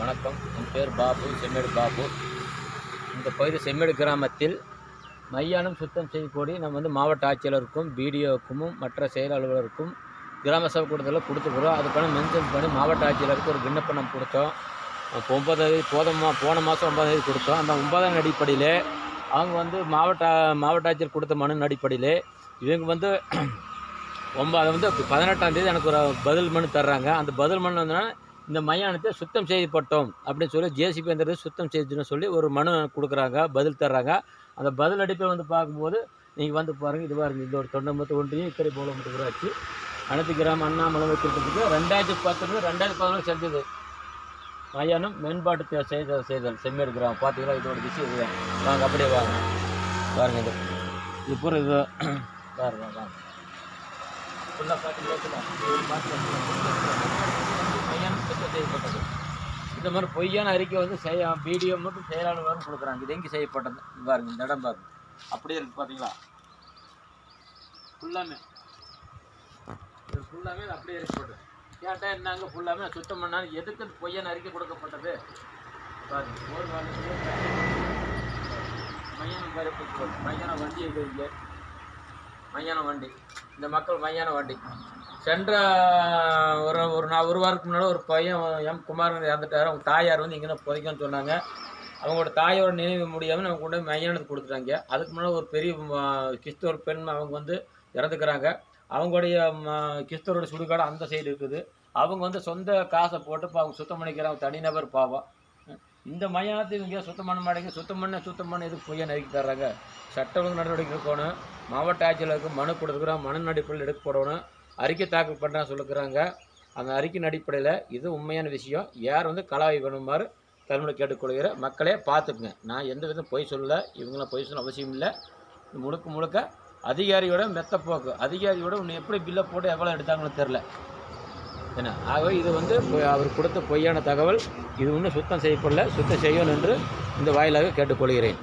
வணக்கம். என் பேர் பாபு செம்மேடு பாபு. இந்த பகுதி செம்மேடு கிராமத்தில் மையானம் சுத்தம் செய்யக்கூடிய நம்ம வந்து மாவட்ட ஆட்சியாளருக்கும் பிடிஓக்கும் மற்ற செயல் அலுவலருக்கும் கிராம சபை கூட்டத்தில் கொடுத்துக்கிறோம் அதுக்கான மென்ஷன் பண்ணி மாவட்ட ஆட்சியாளருக்கு ஒரு விண்ணப்பம் நம்ம கொடுத்தோம். அப்போ ஒன்பதாம் தேதி போன மாதம் ஒன்பதாம் தேதி கொடுத்தோம். அந்த ஒன்பதாம் அடிப்படையில் அவங்க வந்து மாவட்ட மாவட்ட ஆட்சியர் கொடுத்த மனு அடிப்படையில் இவங்க வந்து ஒன்பது வந்து பதினெட்டாம் தேதி எனக்கு ஒரு பதில் மனு தர்றாங்க. அந்த பதில் மனு வந்து இந்த மையானத்தை சுத்தம் செய்யப்பட்டோம் அப்படின்னு சொல்லி ஜேசிபி அந்த சுத்தம் செய்துன்னு சொல்லி ஒரு மனு கொடுக்குறாங்க பதில் தர்றாங்க. அந்த பதில் அடிப்பை வந்து பார்க்கும்போது நீங்கள் வந்து பாருங்கள் இதுவாக இருக்குது இந்த ஒரு தொண்டம்பத்து ஒன்றையும் இக்கரை போல ஊராட்சி. அனைத்து கிராம அண்ணாமலை வைக்கிறதுக்கு ரெண்டாயிரத்தி பத்தொன்பது ரெண்டாயிரத்தி பதினொன்று செஞ்சது. மயானம் மேம்பாட்டு செய்த செய்தல் செம்மேடு கிராமம். பார்த்தீங்கன்னா இதோட திசை இதுதான். வாங்க அப்படியே வாங்க. பாருங்கள் இது இது பூரா பாருங்க வாங்க ஃபுல்லாக பார்த்தீங்களா இது சுத்தம் செய்யப்பட்டது இந்த மாதிரி பொய்யான அறிக்கை வந்து செய்ய பிடிஓ மட்டும் செயலாளர்களும் கொடுக்குறாங்க. இது எங்கே செய்யப்பட்டது? பாருங்க இந்த இடம் பாருங்க. அப்படியே இருக்கு பார்த்தீங்களா ஃபுல்லாமே இது ஃபுல்லாமே அப்படியே இருக்கப்பட்டது கேட்டால் என்னங்க ஃபுல்லாமே சுத்தம் பண்ணாலும் எதுக்கு பொய்யான அறிக்கை கொடுக்கப்பட்டது? பாருங்க ஒரு காலத்துல மையான பருப்பு மையான வண்டி இது இங்கே மையான வண்டி. இந்த மக்கள் மையான வண்டி. சென்ற ஒரு ஒரு நான் ஒரு வாரத்துக்கு முன்னாடி ஒரு பையன் எம் குமாரன் இறந்துட்டார். அவங்க தாயார் வந்து இங்கே புதைக்கணும்னு சொன்னாங்க. அவங்களோட தாயோட நினைவு முடியாமல் நம்ம கொண்டு போய் மையானத்துக்கு கொடுத்துட்டாங்க. அதுக்கு முன்னாடி ஒரு பெரிய ம- கிறிஸ்தவர் பெண் அவங்க வந்து இறந்துக்கிறாங்க. அவங்களுடைய ம- கிறிஸ்தவரோட சுடுகாடு அந்த சைடு இருக்குது. அவங்க வந்து சொந்த காசை போட்டு இப்போ அவங்க சுத்தம் பண்ணிக்கிறாங்க. தனிநபர் பாவம். இந்த மயானத்தை இவங்க சுத்தம் பண்ண மாட்டேங்க. சுத்தம் பண்ண சுத்தம் பண்ண எதுக்கு பொய்யா நறுக்கி தர்றாங்க? சட்ட ஒழுங்கு நடவடிக்கை எடுக்கணும். மாவட்ட ஆட்சியாளருக்கு மனு கொடுத்துக்கிறோம் மனு அடிப்படையில் எடுக்கப்படணும் அறிக்கை தாக்கல் பண்ணுறான்னு சொல்லுக்கிறாங்க அந்த அறிக்கையின் அடிப்படையில் இது உண்மையான விஷயம். யார் வந்து கலாவை பண்ணுமாறு தலைமுறை கேட்டுக்கொள்கிற மக்களே பார்த்துக்குங்க. நான் எந்த விதம் பொய் சொல்லலை. இவங்களாம் பொய் சொல்ல அவசியம் இல்லை. முழுக்க முழுக்க அதிகாரியோட மெத்த போக்கு. அதிகாரியோட உன்னை எப்படி பில்லை போட்டு எவ்வளோ எடுத்தாங்கன்னு தெரில என்ன? ஆகவே இது வந்து அவர் கொடுத்த பொய்யான தகவல். இது இன்னும் சுத்தம் செய்யப்படல. சுத்தம் செய்யணும் என்று இந்த வாயிலாக கேட்டுக்கொள்கிறேன்.